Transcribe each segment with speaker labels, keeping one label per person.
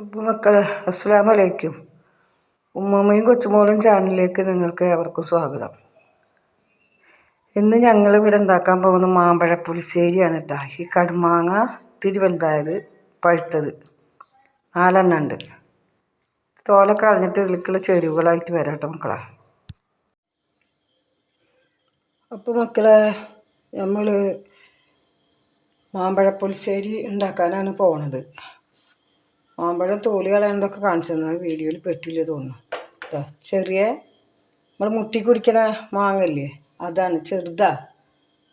Speaker 1: അപ്പോൾ മക്കളെ അസ്സാം വലൈക്കും ഉമ്മമ്മയും കൊച്ചുമോളും ചാനലിലേക്ക് നിങ്ങൾക്ക് ഏവർക്കും സ്വാഗതം. ഇന്ന് ഞങ്ങൾ ഇവിടെ ഉണ്ടാക്കാൻ പോകുന്ന മാമ്പഴ പുളിശ്ശേരിയാണ് കേട്ടോ ഈ കടുമാങ്ങ വലുതായത് പഴുത്തത്. നാലെണ്ണം ഉണ്ട്. തോലൊക്കെ കളഞ്ഞിട്ട് ഇതിലേക്കുള്ള ചേരുവകളായിട്ട് വരാം കേട്ടോ മക്കളെ. അപ്പോൾ മക്കളെ നമ്മൾ മാമ്പഴ പുളിശ്ശേരി ഉണ്ടാക്കാനാണ് പോണത്. മാമ്പഴം തോൽ കളയുന്നതൊക്കെ കാണിച്ചു തന്നത് വീഡിയോയിൽ പെട്ടില്ല തോന്നുന്നു. ചെറിയ നമ്മൾ മുട്ടി കുടിക്കണ മാങ്ങല്ലേ അതാണ് ചെറുതാ.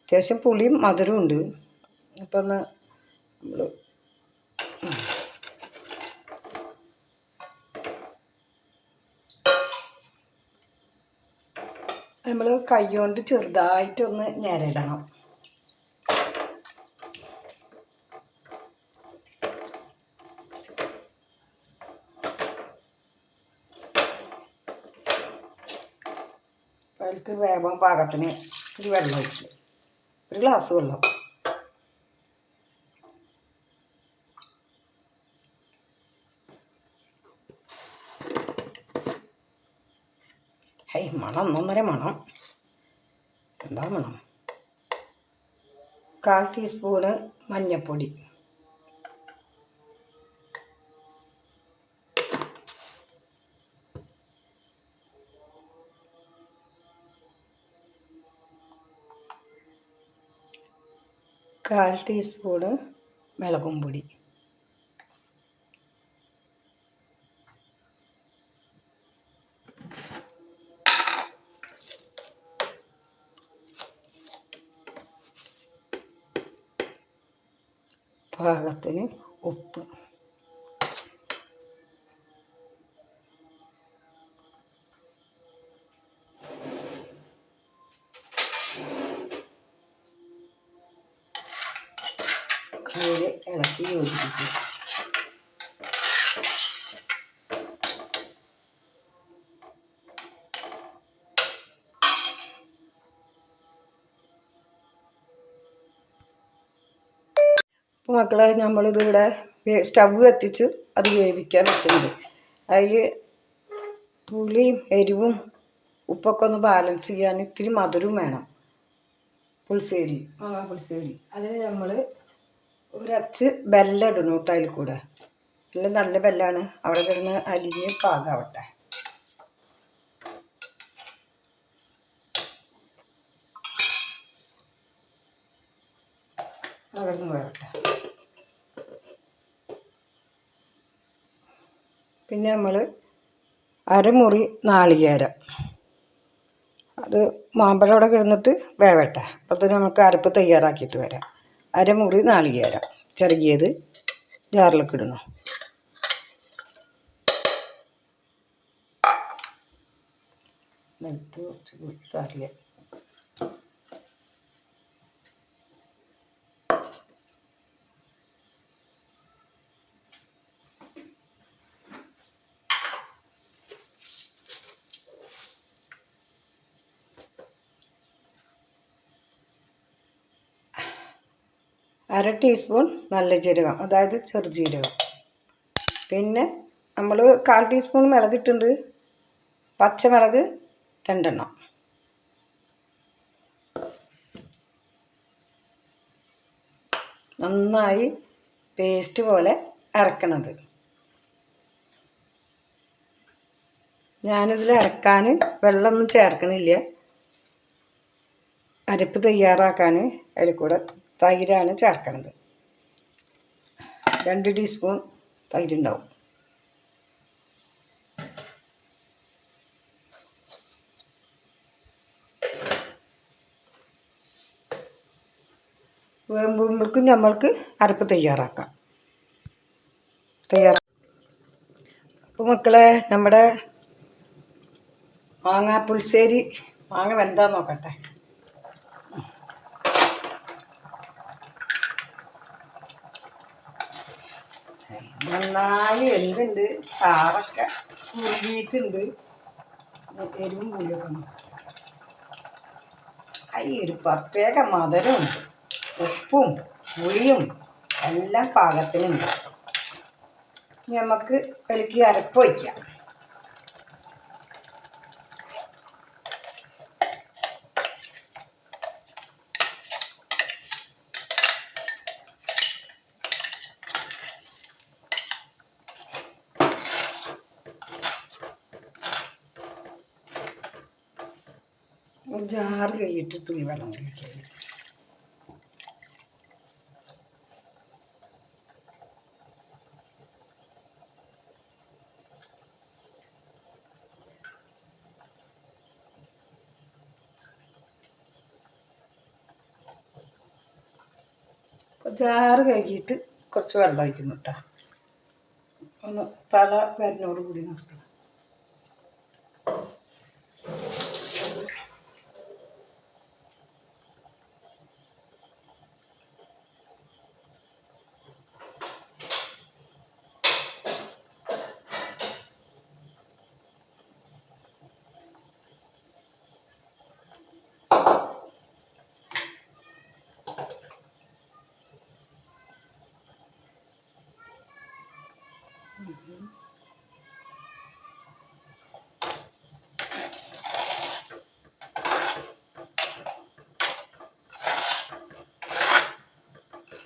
Speaker 1: അത്യാവശ്യം പുളിയും മധുരവും ഉണ്ട്. അപ്പം ഒന്ന് നമ്മൾ നമ്മൾ കൈ കൊണ്ട് ചെറുതായിട്ടൊന്ന് ഞെരടണം. അതിലേക്ക് വേഗം പാകത്തിന് ഒരു വെള്ളം ഒഴിച്ചു. ഒരു ഗ്ലാസ് വെള്ളം. ഹൈ മണം ഒന്നൊന്നര മണം. എന്താ മണം? കാൽ ടീസ്പൂണ് മഞ്ഞൾപ്പൊടി കാൽ ടീസ്പൂണ് മുളകും പൊടി പാകത്തിന് ഇളക്കി യോജിപ്പിക്കുക അപ്പോൾ മക്കളെ നമ്മളിതിവിടെ സ്റ്റവ് കത്തിച്ചു. അത് വേവിക്കാൻ വെച്ചിട്ടുണ്ട്. അതിൽ പുളിയും എരിവും ഉപ്പൊക്കെ ഒന്ന് ബാലൻസ് ചെയ്യാൻ ഇത്തിരി മധുരവും വേണം. പുളിശ്ശേരി. ആ പുളിശ്ശേരി. അതിന് നമ്മൾ ഒരച്ച് ബെല്ലം ഇടണം കേട്ടോ അതിൽ കൂടെ. എല്ലാം നല്ല ബെല്ലാണ്. അവിടെ കിടന്ന് അലിഞ്ഞ് പാകാവട്ടെ. അവിടെ പിന്നെ നമ്മൾ അരമുറി നാളികേരം. അത് മാമ്പഴം അവിടെ കിടന്നിട്ട് വേവട്ടെ. അപ്പോഴത്തേന് നമുക്ക് അരപ്പ് തയ്യാറാക്കിയിട്ട് വരാം. അരമുറി നാളികേരം ചെറുകിയത് ജാറിലൊക്കെ ഇടണം. നിലത്ത് കുറച്ച് സാറില്ല അര ടീസ്പൂൺ നല്ല ജീരകം അതായത് ചെറുജീരകം പിന്നെ നമ്മൾ കാൽ ടീസ്പൂൺ മുളകിട്ടുണ്ട് പച്ചമുളക് രണ്ടെണ്ണം. നന്നായി പേസ്റ്റ് പോലെ അരക്കണത്. ഞാനിതിൽ അരക്കാൻ വെള്ളമൊന്നും ചേർക്കണില്ല. അരപ്പ് തയ്യാറാക്കാൻ അതിൽ കൂടെ തൈരാണ് ചേർക്കണത്. രണ്ട് ടീസ്പൂൺ തൈരുണ്ടാവും. വേകുമ്പോഴേക്കും നമ്മൾക്ക് അരപ്പ് തയ്യാറാക്കാം. തയ്യാറാ അപ്പോൾ മക്കളെ നമ്മുടെ മാങ്ങാ പുൽശ്ശേരി മാങ്ങ വെന്താ നോക്കട്ടെ. നന്നായി വെന്തുണ്ട് ചാറൊക്കെ മുറുകിയിട്ടുണ്ട്. എരിവും പുളിയൊക്കെ. ഈ ഒരു പ്രത്യേക മധുരവും ഉപ്പും പുളിയും എല്ലാം പാകത്തിനുണ്ട്. നമുക്ക് അതിലേക്ക് അരപ്പ് വയ്ക്കാം. ജാറ് കൈയിട്ട് തുണി വെള്ളം കഴിക്കാൻ ജാറ് കഴുകിയിട്ട് കുറച്ച് വെള്ളം ഒഴിക്കുന്നു കേട്ടോ ഒന്ന് തല വരുന്നോട് കൂടി നിർത്തി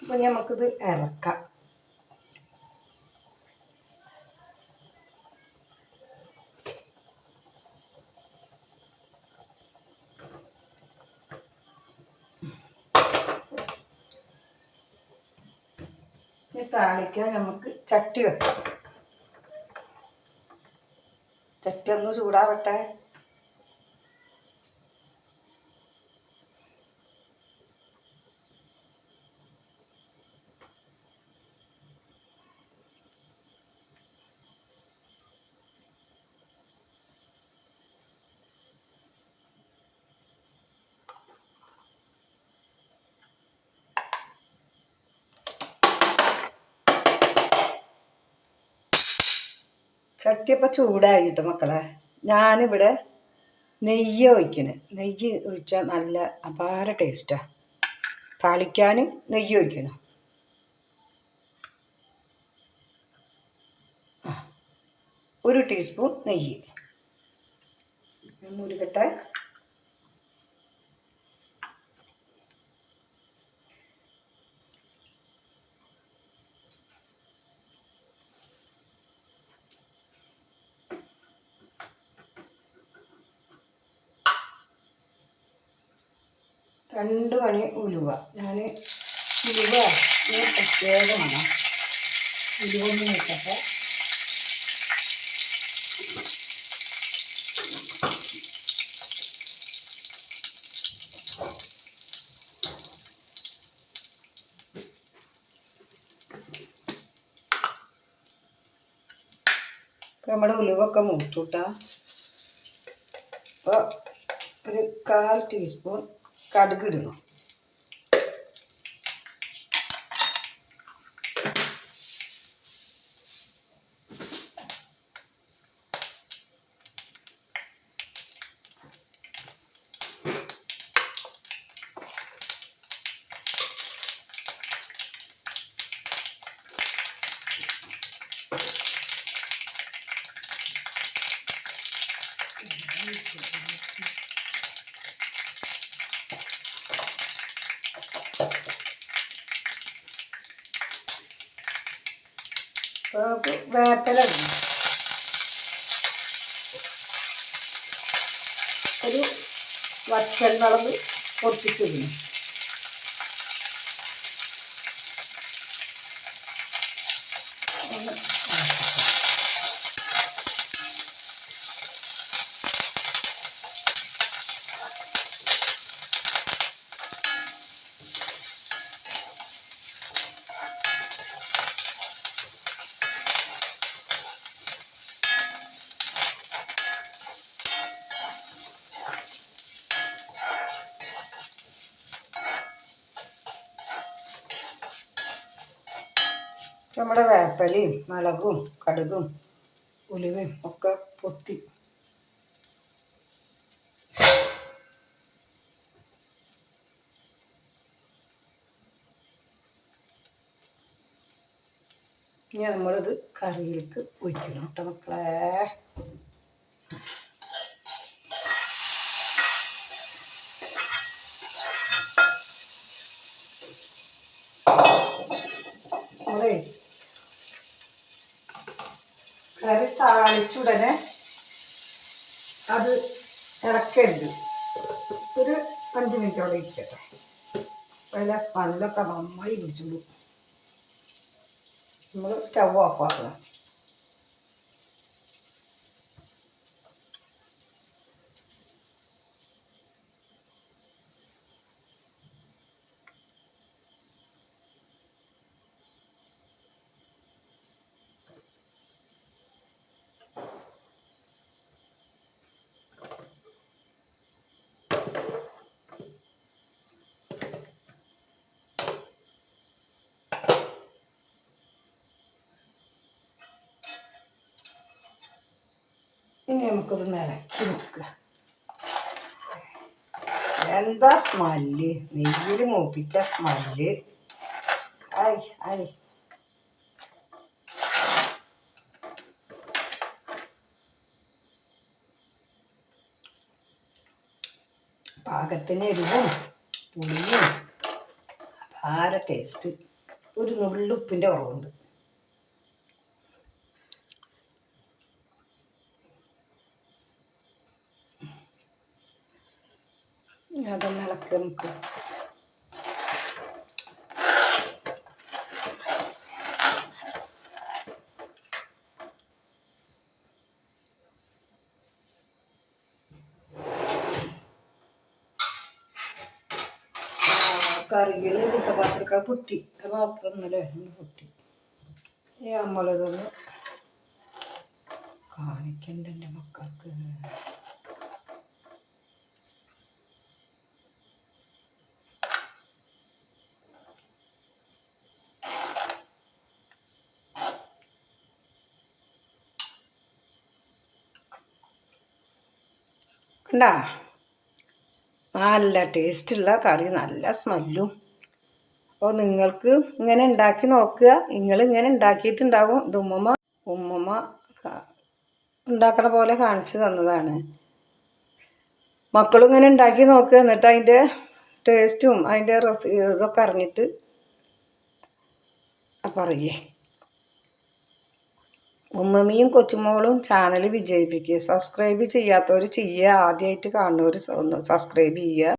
Speaker 1: അപ്പം നമുക്കിത് ഇറക്കാം താളിക്കാൻ നമുക്ക് ചട്ടി വെക്കാം. ചട്ടി ഒന്ന് ചൂടാവട്ടെ. ചട്ടിയപ്പോൾ ചൂടായിട്ട് മക്കളെ. ഞാനിവിടെ നെയ്യ് ഒഴിക്കണ്. നെയ്യ് ഒഴിച്ചാൽ നല്ല അപാര ടേസ്റ്റാണ് താളിക്കാൻ നെയ്യ് ഒഴിക്കണം. ഒരു ടീസ്പൂൺ നെയ്യ്. ഒന്നുരുക്കട്ടെ രണ്ട് മണി ഉലുവ. ഞാൻ ഉലുവ പ്രത്യേകമാണ്. ഉലുവ ഒന്ന് നോക്കട്ടെ ഇപ്പം നമ്മുടെ ഉലുവൊക്കെ മൂത്തുട്ടാ. അപ്പോൾ ഒരു കാൽ ടീസ്പൂൺ カールくるの。അപ്പോൾ നമുക്ക് വേപ്പില ഒരു വറ്റൽ മുളക് പൊട്ടിച്ചിടുന്നു ഒന്ന് നമ്മുടെ വേപ്പലയും മുളകും കടുകും ഉലുവയും ഒക്കെ പൊട്ടി. ഇനി നമ്മളിത് കറിയിലേക്ക് ഒഴിക്കണം കേട്ടോ മക്കളെ. താളിച്ചുടനെ അത് ഇറക്കരുത്. ഒരു അഞ്ച് മിനിറ്റോടെ ഇരിക്കട്ടെ. അതിലെ സ്മെല്ലൊക്കെ നന്നായി പിടിച്ചോളൂ നമ്മൾ സ്റ്റവ് ഓഫ് ആക്കണം. ഇനി നമുക്കത് നിലക്കി നോക്കുക എന്താ സ്മെല്ല്? നെയ്യിൽ മൂപ്പിച്ച സ്മെല്ല്. I I. പാകത്തിന് എരിവും പുളിയും ആര ടേസ്റ്റ് ഒരു നുള്ളുപ്പിന്റെ കുറവുണ്ട്. ഇളക്കി നമുക്ക് കറിയിൽ കുട്ടപാത്രക്ക പൊട്ടി. പാത്രം ഒന്നല്ലേ പൊട്ടി. നമ്മളിതൊന്ന് കാണിക്കണ്ട മക്കൾക്ക്. കണ്ടാ? നല്ല ടേസ്റ്റുള്ള കറി നല്ല സ്മെല്ലും. അപ്പോൾ നിങ്ങൾക്ക് ഇങ്ങനെ ഉണ്ടാക്കി നോക്കുക. നിങ്ങൾ ഇങ്ങനെ ഉണ്ടാക്കിയിട്ടുണ്ടാവും. ഇത് ഉമ്മമ്മ ഉമ്മമ്മ ഉണ്ടാക്കണ പോലെ കാണിച്ചു തന്നതാണ്. മക്കളും ഇങ്ങനെ ഉണ്ടാക്കി നോക്കുക. എന്നിട്ട് അതിന്റെ ടേസ്റ്റും അതിന്റെ റെസി ഇതൊക്കെ അറിഞ്ഞിട്ട് പറയേ. ഉമ്മമ്മയും കൊച്ചുമോളും ചാനൽ വിജയിപ്പിക്കുക. സബ്സ്ക്രൈബ് ചെയ്യാത്തവർ ചെയ്യുക. ആദ്യമായിട്ട് കാണുന്നവർ സബ്സ്ക്രൈബ് ചെയ്യുക.